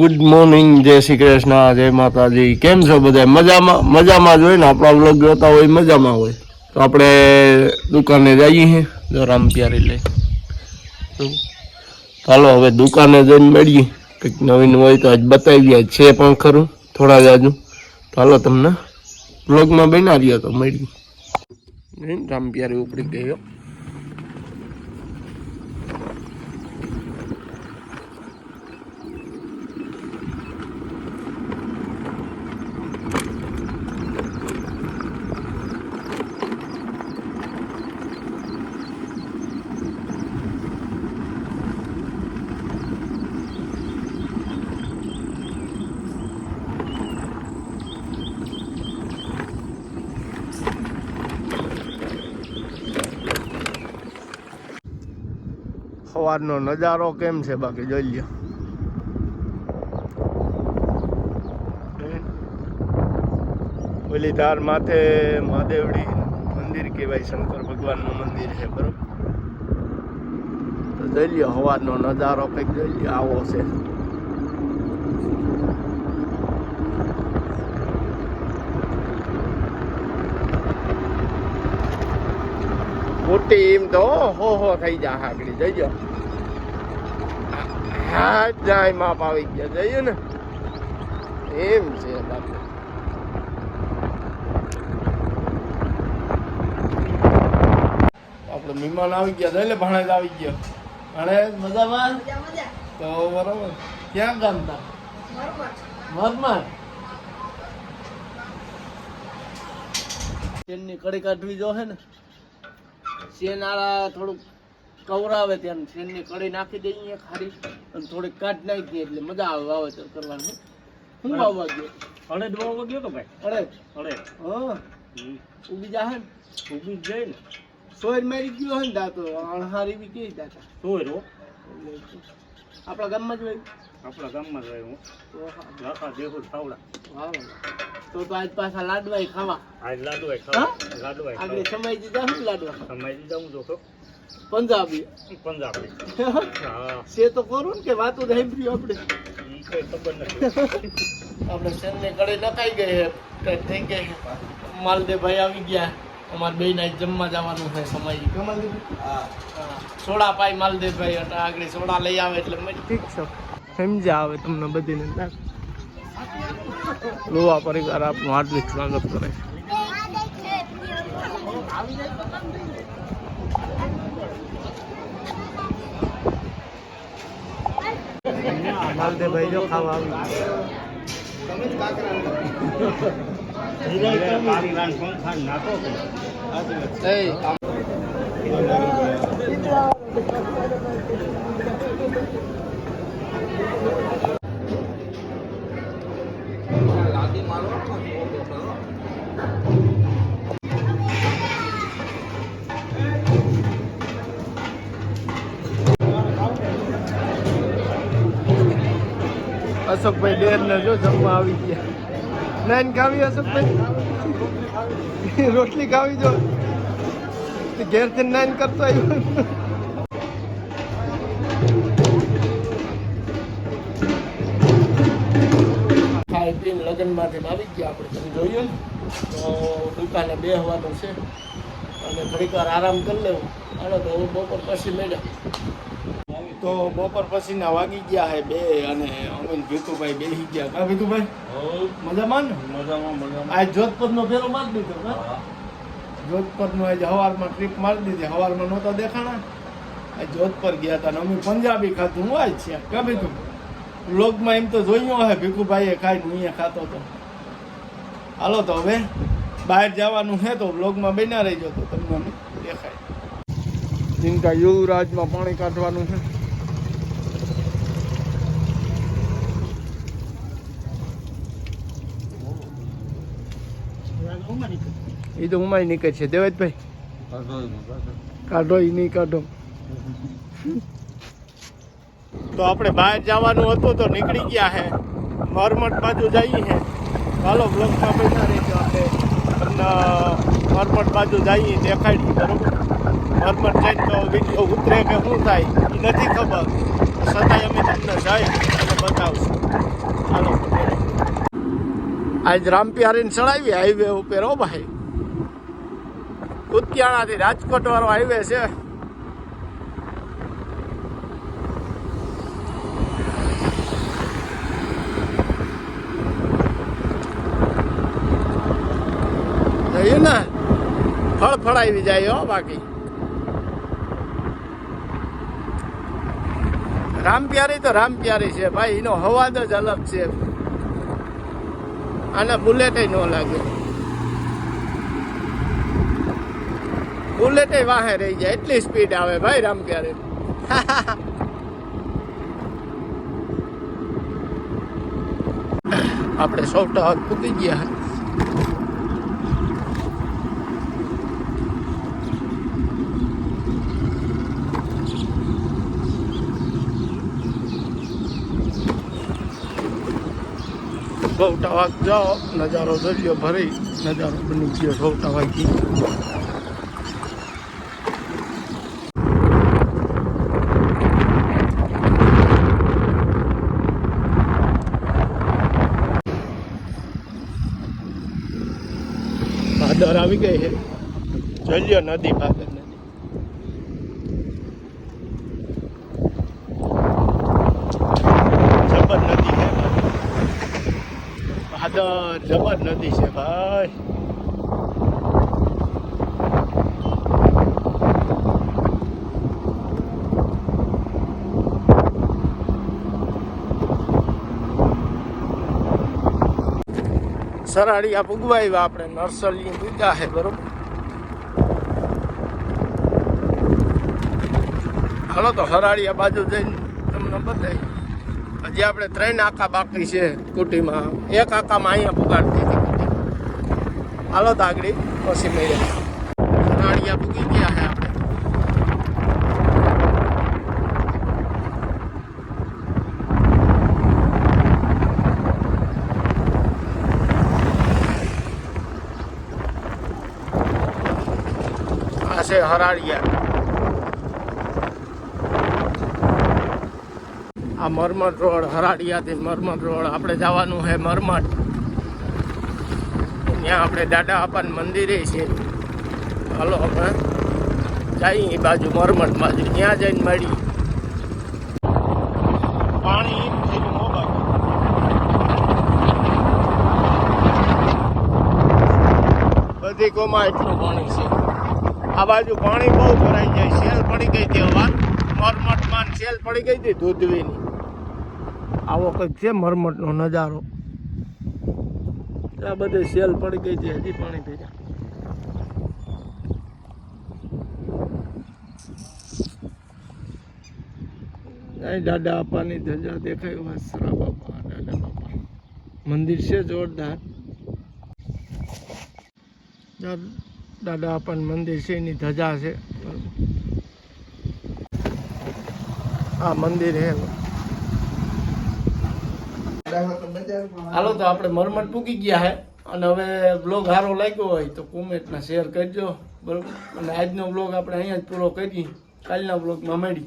Good morning જય શ્રી કૃષ્ણ, જય માતાજી. કેમ છો બધા? મજામાં મજામાં જ હોય ને? આપણા વ્લોગ જોતા હોય મજામાં હોય. તો આપણે દુકાને જઈએ છીએ જો રામ પ્યારી લઈ. ચાલો હવે દુકાને જઈને મળીએ. કંઈક નવીન હોય તો આજ બતાવી આજ છે પણ ખરું, થોડા જાજુ ચાલો તમને વ્લોગમાં બના રહ્યો તો મળીએ. રામ પ્યારી ઉપડી ગયો. સવારનો નજારો કેમ છે બાકી જોઈ લ્યો. ઓલી ધાર માથે મહાદેવડી મંદિર કહેવાય, શંકર ભગવાનનું મંદિર છે, બરોબર? તો જોઈ લ્યો સવારનો નજારો કંઈક જોઈ લ્યો, આવો છે. મોટી એમ તો હો હો, થઈ જા, હાકડી જઈજો હા જાય માપ આવી ગયા. જઈએ ને. એમ છે બાપુ આપણે મહેમાન આવી ગયા એટલે ભાણેજ આવી ગયો. ભાણેજ, મજામાં? તો બરાબર. ક્યાં ગામ તા? ચેનની તેલની કડી કાઢવી જો હે ને. ચેન શેનાળા થોડુંક કવરાવે ત્યાં શેનની કડી નાખી દઈએ ખારી અને થોડીક કાઢ નાખી એટલે મજા આવે વાવેતર કરવાનું. શું વાવવા ગયો અડે વાવવા ગયો તો ભાઈ. અરે અડે. હા. ઉગી જાહે ને. ઊભી જાય ને. સોયર મારી ગયો હે દાતો. અણહારી બી કેવી દાતા? સોયર હો. આપણા ગામમાં જ હોય? આપણા ગામમાં જ હું. તો હા, લાખા દેહુ વાહ વાહ. તો તો આજ પાછા લાડવાય ખાવા. આજ લાડવાય ખાવા. લાડવાય આગળ સમય દીધા હું લાડવા? સમય દીધા હું જોખો પંજાબી. પંજાબી. હા. છે તો કરું ને કે વાતો સાંભળ્યું આપણે. ઈ ખબર નથી. આપણે શેરને ગળે નખાઈ ગઈ છે થઈ ગઈ માલદે માલદેવભાઈ આવી ગયા. અમારે બે ના જમવા જવાનું છે સમય. હા. સોડા પાઈ માલદેવભાઈ હતા. આગળ સોડા લઈ આવે એટલે મેં ઠીક છે. સમજ્યા આવે તમને બધીને. લોવા પરિવાર આપનું હાર્દિક સ્વાગત કરે. માલદેવભાઈ જો ખાવા આવી કારીગર પંખા અશોકભાઈ ડેર ને જો જમવા આવી ગયા. નાઈન ખાવી અશોકભાઈ? રોટલી ખાવી જો. ઘેરથી નાઈન કરતો આવ્યો. ખાઈ પીને લગ્નમાંથી આવી ગયા આપણે, તમે જોઈએ તો દુકાને બેસવાનું છે. અને વાર આરામ કરી લેવું. અને તો બપોર પછી મળ્યા તો બપોર પછીના વાગી ગયા હે બે અને અમીન ભીતુભાઈ બેસી ગયા. કા ભીતુભાઈ? મજામાં ને? મજામાં મજામાં. આજ જોધપુરનો ફેરો મારી દીધો કા જોધપુરનો આજ હવારમાં ટ્રીપ મારી દીધી. હવારમાં નહોતા દેખાણા. આજ જોધપુર ગયા હતા ને અમે પંજાબી ખાધું. હું આજ છે. કા ભીતું લોગમાં એમ તો જોયું હે ભીખુભાઈએ ખાઈ હું ખાતો તો હાલો તો હવે બહાર જવાનું છે તો વ્લોગમાં બન્યા રહીજો તો તમને દેખાય. જિનકા યુવરાજમાં પાણી કાઢવાનું છે. એ તો ઉમાય નીકળે છે. દેવેશભાઈ કાઢો એ નહીં કાઢો. તો આપણે બહાર જવાનું હતું તો નીકળી ગયા હે. મરમટ બાજુ જઈએ હે. ચાલો બ્લોકમાં બેઠા રહીશું આપણે. મરમટ બાજુ જઈએ દેખાડી બરોબર? મરમટ જઈને તો વીડિયો ઉતરે કે શું થાય એ નથી ખબર. છતાંય અમે તમને જઈ અને બતાવશું. આજ રામપિયારીને ચડાવી હાઈવે ઉપર. હો ભાઈ. કુતિયાણાથી રાજકોટ વાળો હાઈવે છે. જોયું ને. ફળ ફળાવી જાય હો બાકી. રામપ્યારી તો રામપ્યારી છે ભાઈ, એનો હવાદ જ અલગ છે. આને બુલેટે ન લાગે. બુલેટ વાહે રહી જાય, એટલી સ્પીડ આવે ભાઈ રામ ક્યારે? આપણે સૌ ટકા પૂકી ગયા. સૌટા વાગ જાઓ નજારો દરિયો ભરી નજારો બની ગયો સૌટા વાગી ભાદર આવી ગઈ છે જલ્યો નદી ભાદર નદી જબર નદી છે ભાદર જબર નદી છે ભાઈ. સરાડિયા પુગવાવ્યા આપણે નર્સરી પૂજા છે બરોબર? હાલો તો હરાડિયા બાજુ જઈને તમને બતાવી હજી આપણે ત્રણ આખા બાકી છે કુટીમાં. એક આખામાં અહીંયા પુગાડતી હતી હાલો તો પછી મળીએ હરાડિયા પૂગી ગયા છે આપણે. આ આ મરમટ રોડ, હરાડિયાથી મરમટ રોડ, આપણે જવાનું છે મરમટ ત્યાં આપણે દાદા આપન મંદિરે છે હાલો આપણે જઈએ એ બાજુ મરમટ બાજુ. ત્યાં જઈને મળી પાણી બધી કોમાં એટલું પાણી છે. આ બાજુ પાણી બહુ ભરાઈ જાય. શેલ પડી ગઈ હતી હવા. મરમટમાં સેલ પડી ગઈ હતી, દૂધવીની. આવો કંઈક છે મરમટનો નજારો. આ બધે સેલ પડી ગઈ છે, હજી પાણી ભેગા અહીં દાદા આપવાની ધજા દેખાય વાસરા બાપા, દાદા બાપા. મંદિર છે જોરદાર. દાદા આપણ મંદિર છે, એની ધજા છે. આ મંદિર છે હાલો, તો આપણે મરમટ પૂકી ગયા હે. અને હવે બ્લોગ સારો લાગ્યો હોય તો કોમેન્ટમાં શેર કરજો. બરોબર? અને આજનો બ્લોગ આપણે અહીંયા જ પૂરો કરીએ. કાલના બ્લોગમાં મળી